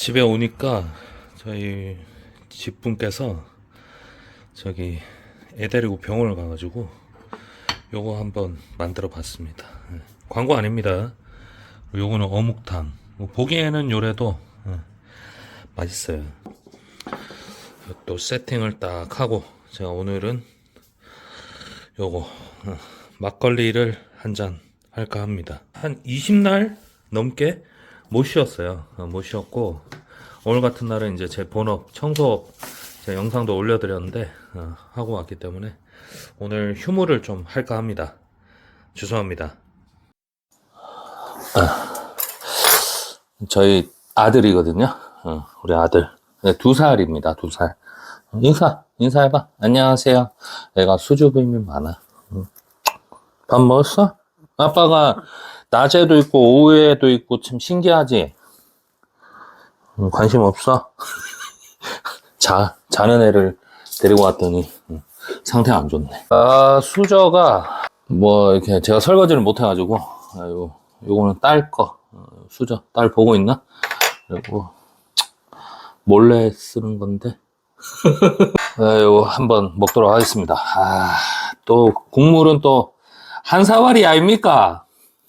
집에 오니까 저희 집분께서 저기 애 데리고 병원을 가가지고 요거 한번 만들어 봤습니다. 예. 광고 아닙니다. 요거는 어묵탕. 뭐 보기에는 요래도 예, 맛있어요. 또 세팅을 딱 하고 제가 오늘은 요거 어, 막걸리를 한 잔 할까 합니다. 한 20날 넘게 못 쉬었어요. 어, 못 쉬었고 오늘 같은 날은 이제 제 본업 청소업 제 영상도 올려드렸는데 어, 하고 왔기 때문에 오늘 휴무를 좀 할까 합니다. 죄송합니다. 저희 아들이거든요. 어, 우리 아들 네, 두 살입니다. 두 살. 인사 인사해봐. 안녕하세요. 얘가 수줍음이 많아. 응. 밥 먹었어? 아빠가 낮에도 있고 오후에도 있고 참 신기하지. 응, 관심 없어? 자 자는 애를 데리고 왔더니 응, 상태 안 좋네. 아 수저가 뭐 이렇게 제가 설거지를 못 해가지고 아, 요 요거는 딸 거. 어, 수저 딸 보고 있나? 그리고 몰래 쓰는 건데. 아, 요거 한번 먹도록 하겠습니다. 아, 또 국물은 또 한 사발이 아닙니까?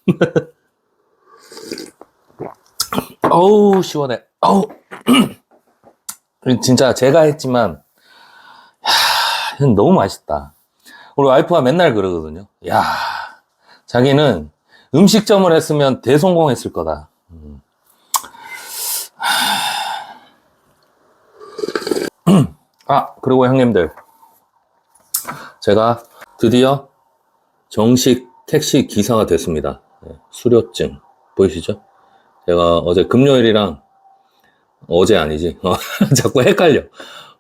어우 시원해. 어우 진짜 제가 했지만 야, 너무 맛있다. 우리 와이프가 맨날 그러거든요. 야, 자기는 음식점을 했으면 대성공했을 거다. 음. 아, 그리고 형님들. 제가 드디어 정식 택시 기사가 됐습니다. 네, 수료증. 보이시죠? 제가 어제 금요일이랑 어제 아니지. 어, 자꾸 헷갈려.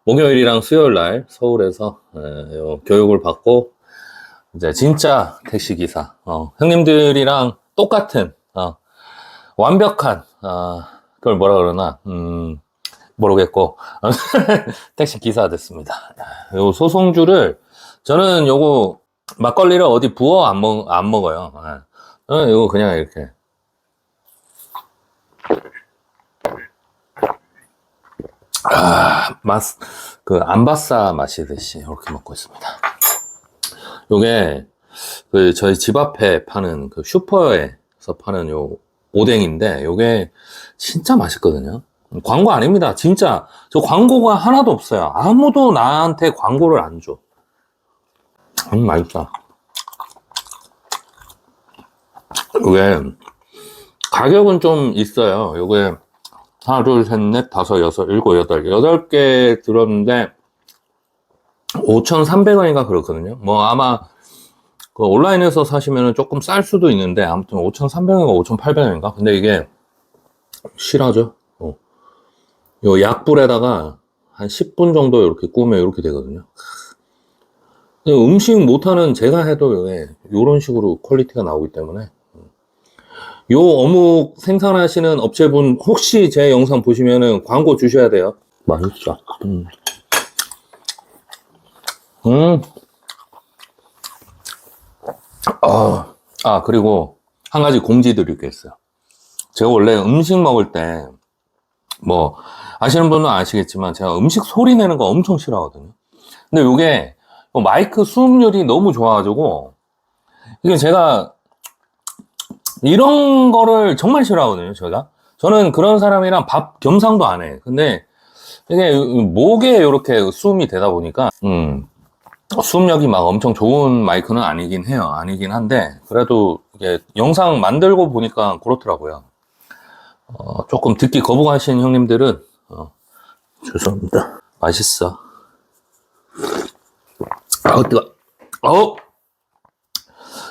목요일이랑 수요일 날 서울에서 예, 요 교육을 받고 이제 진짜 택시 기사. 어, 형님들이랑 똑같은 어, 완벽한 어, 그걸 뭐라 그러나 음, 모르겠고 택시 기사 됐습니다. 요 소송주를 저는 요거 막걸리를 어디 부어 안 먹 안 먹어요. 예. 저는 이거 그냥 이렇게 아, 맛, 그, 안바싸 마시듯이 이렇게 먹고 있습니다. 요게, 그, 저희 집 앞에 파는 그 슈퍼에서 파는 요 오뎅인데, 요게 진짜 맛있거든요. 광고 아닙니다. 진짜. 저 광고가 하나도 없어요. 아무도 나한테 광고를 안 줘. 음, 맛있다. 요게, 가격은 좀 있어요. 요게, 하나, 둘, 셋, 넷, 다섯, 여섯, 일곱, 여덟. 여덟 개 들었는데, 5,300원인가 그렇거든요. 뭐 아마, 그 온라인에서 사시면 조금 쌀 수도 있는데, 아무튼 5,300원인가 5,800원인가? 근데 이게, 실하죠? 어. 요 약불에다가 한 10분 정도 이렇게 구우면 이렇게 되거든요. 음식 못하는 제가 해도 왜 이런 식으로 퀄리티가 나오기 때문에 요 어묵 생산하시는 업체분 혹시 제 영상 보시면은 광고 주셔야 돼요. 맛있어. 음. 음. 아, 아, 그리고 한 가지 공지 드릴 게 있어요. 제가 원래 음식 먹을 때, 뭐, 아시는 분은 아시겠지만, 제가 음식 소리 내는 거 엄청 싫어하거든요. 근데 요게, 마이크 수음률이 너무 좋아가지고, 이게 제가 이런 거를 정말 싫어하거든요, 제가. 저는 그런 사람이랑 밥 겸상도 안 해. 근데 이게 목에 이렇게 수음이 되다 보니까, 음, 수음력이 막 엄청 좋은 마이크는 아니긴 해요. 아니긴 한데, 그래도 이게 영상 만들고 보니까 그렇더라고요. 어, 조금 듣기 거부하시는 형님들은, 어, 죄송합니다. 맛있어. 아우, 뜨거. 어우!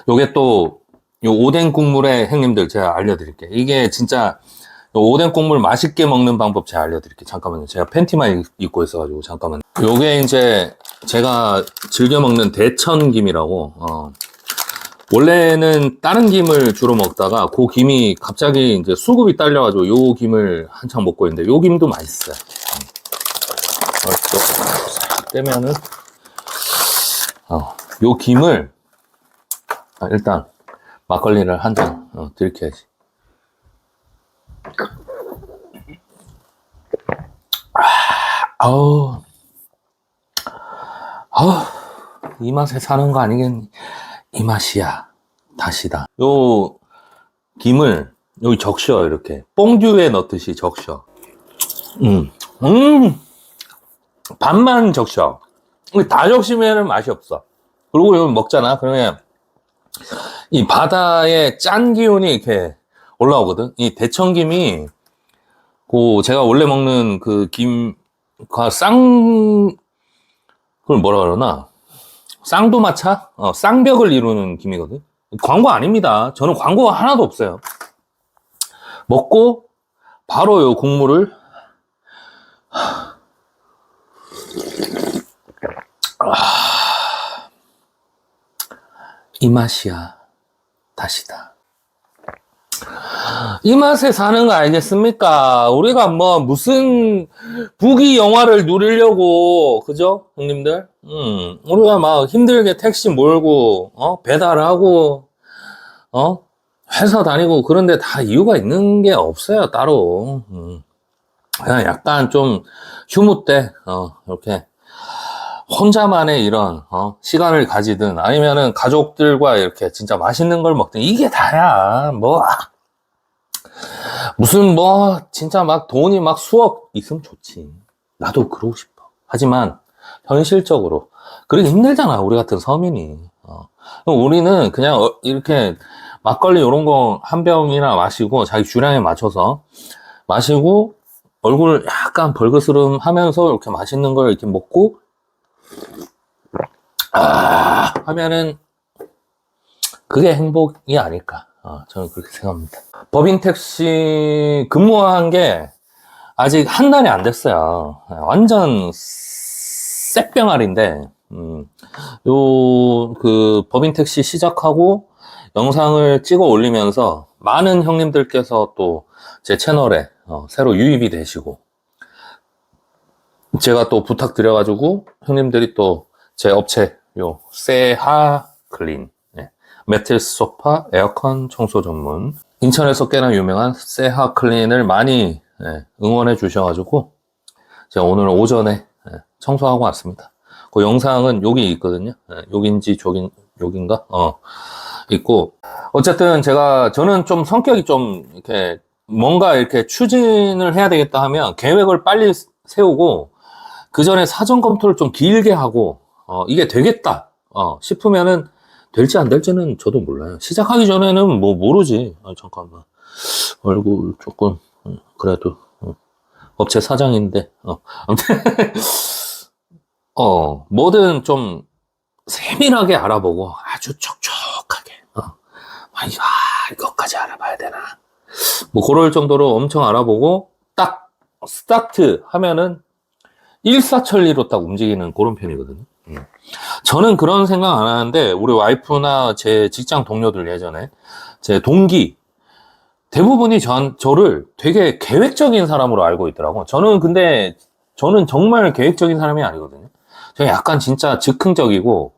요게 또, 요 오뎅 국물에 형님들 제가 알려드릴게요. 이게 진짜 요 오뎅 국물 맛있게 먹는 방법 제가 알려드릴게요. 잠깐만요. 제가 팬티만 입고 있어가지고 잠깐만. 요게 이제 제가 즐겨 먹는 대천김이라고 어. 원래는 다른 김을 주로 먹다가 그 김이 갑자기 이제 수급이 딸려가지고 요 김을 한창 먹고 있는데 요 김도 맛있어요. 어, 또 떼면은 어, 요 김을 아, 일단 막걸리를 한잔 어, 들켜야지. 아우, 아우, 이 맛에 사는 거 아니겠니? 이 맛이야. 다시다. 요, 김을 여기 적셔, 이렇게. 뽕듀에 넣듯이 적셔. 음, 음, 반만 적셔. 다 적시면 맛이 없어. 그리고 이거 먹잖아. 그러면 이 바다의 짠 기운이 이렇게 올라오거든. 이 대청김이 그 제가 원래 먹는 그 김과 쌍 그걸 뭐라 그러나 쌍도마차 어, 쌍벽을 이루는 김이거든. 광고 아닙니다. 저는 광고가 하나도 없어요. 먹고 바로 요 국물을 이 맛이야. 다시다. 이 맛에 사는 거 알겠습니까? 우리가 뭐 무슨 부귀 영화를 누리려고 그죠, 형님들? 음, 우리가 막 힘들게 택시 몰고 어 배달하고 어 회사 다니고 그런데 다 이유가 있는 게 없어요 따로. 음. 그냥 약간 좀 휴무 때 어, 이렇게 혼자만의 이런 어, 시간을 가지든 아니면은 가족들과 이렇게 진짜 맛있는 걸 먹든 이게 다야. 뭐 무슨 뭐 진짜 막 돈이 막 수억 있으면 좋지. 나도 그러고 싶어. 하지만 현실적으로 그러기 힘들잖아. 우리 같은 서민이. 어. 우리는 그냥 어, 이렇게 막걸리 이런 거 한 병이나 마시고 자기 주량에 맞춰서 마시고 얼굴 약간 벌거스름 하면서 이렇게 맛있는 걸 이렇게 먹고 아, 하면은 그게 행복이 아닐까. 어, 저는 그렇게 생각합니다. 법인 택시 근무한 게 아직 한 달이 안 됐어요. 완전 쎄병아리인데, 음, 요, 그, 법인 택시 시작하고 영상을 찍어 올리면서 많은 형님들께서 또 제 채널에 어, 새로 유입이 되시고, 제가 또 부탁드려가지고 형님들이 또 제 업체 요 세하 클린 예, 매트리스 소파 에어컨 청소 전문 인천에서 꽤나 유명한 세하 클린을 많이 예, 응원해 주셔가지고 제가 오늘 오전에 예, 청소하고 왔습니다. 그 영상은 여기 있거든요. 예, 여긴지 저긴 여긴가? 어 있고 어쨌든 제가 저는 좀 성격이 좀 이렇게 뭔가 이렇게 추진을 해야 되겠다 하면 계획을 빨리 세우고 그 전에 사전 검토를 좀 길게 하고, 어, 이게 되겠다, 어, 싶으면은 될지 안 될지는 저도 몰라요. 시작하기 전에는 뭐 모르지. 아, 잠깐만. 얼굴 조금, 어, 그래도, 어, 업체 사장인데, 어, 아무튼, 어, 뭐든 좀 세밀하게 알아보고 아주 촉촉하게, 어, 아, 아, 이것까지 알아봐야 되나. 뭐, 그럴 정도로 엄청 알아보고, 딱, 스타트 하면은 일사천리로 딱 움직이는 그런 편이거든요. 음. 저는 그런 생각 안 하는데 우리 와이프나 제 직장 동료들 예전에 제 동기 대부분이 전, 저를 되게 계획적인 사람으로 알고 있더라고. 저는 근데 저는 정말 계획적인 사람이 아니거든요. 저는 약간 진짜 즉흥적이고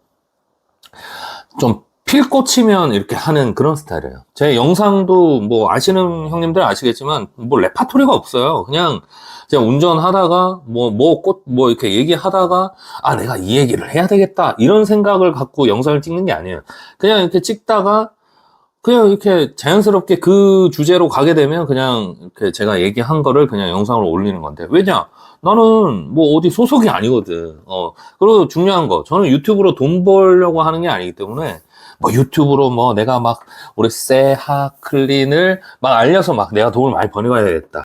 좀 필 꽂히면 이렇게 하는 그런 스타일이에요. 제 영상도 뭐 아시는 형님들 아시겠지만 뭐 레파토리가 없어요. 그냥 제가 운전하다가 뭐 뭐꽃뭐 이렇게 얘기하다가 아 내가 이 얘기를 해야 되겠다 이런 생각을 갖고 영상을 찍는 게 아니에요. 그냥 이렇게 찍다가 그냥 이렇게 자연스럽게 그 주제로 가게 되면 그냥 이렇게 제가 얘기한 거를 그냥 영상으로 올리는 건데 왜냐 나는 뭐 어디 소속이 아니거든. 어 그리고 중요한 거 저는 유튜브로 돈 벌려고 하는 게 아니기 때문에 뭐 유튜브로 뭐 내가 막 우리 세하 클린을 막 알려서 막 내가 돈을 많이 버는 거야 되겠다.